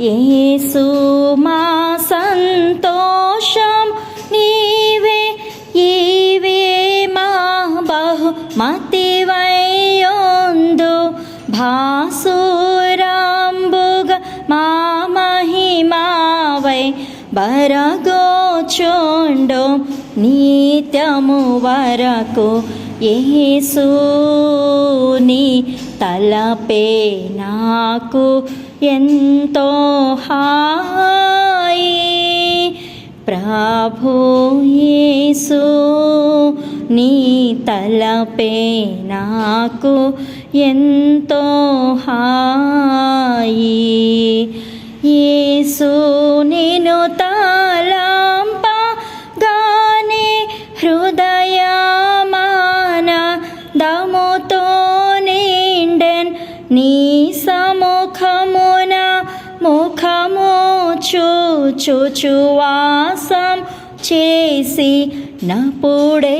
యేసు మా సంతోషం నీవే ఈవే మా బహుమతివయ్యోందు. భాసురాంబుగ మా మహిమావై బరగోచుండు. నిత్యము వరకు యేసుని తలపే నాకు ఎంతో హాయి. ప్రభు యేసు నీ తలపే నాకు ఎంతో హాయి. యేసు నేను తా దముతో నిండెన్ నీ సముఖమున ముఖము చూచుచువాసం చేసి నప్పుడేట్లుండును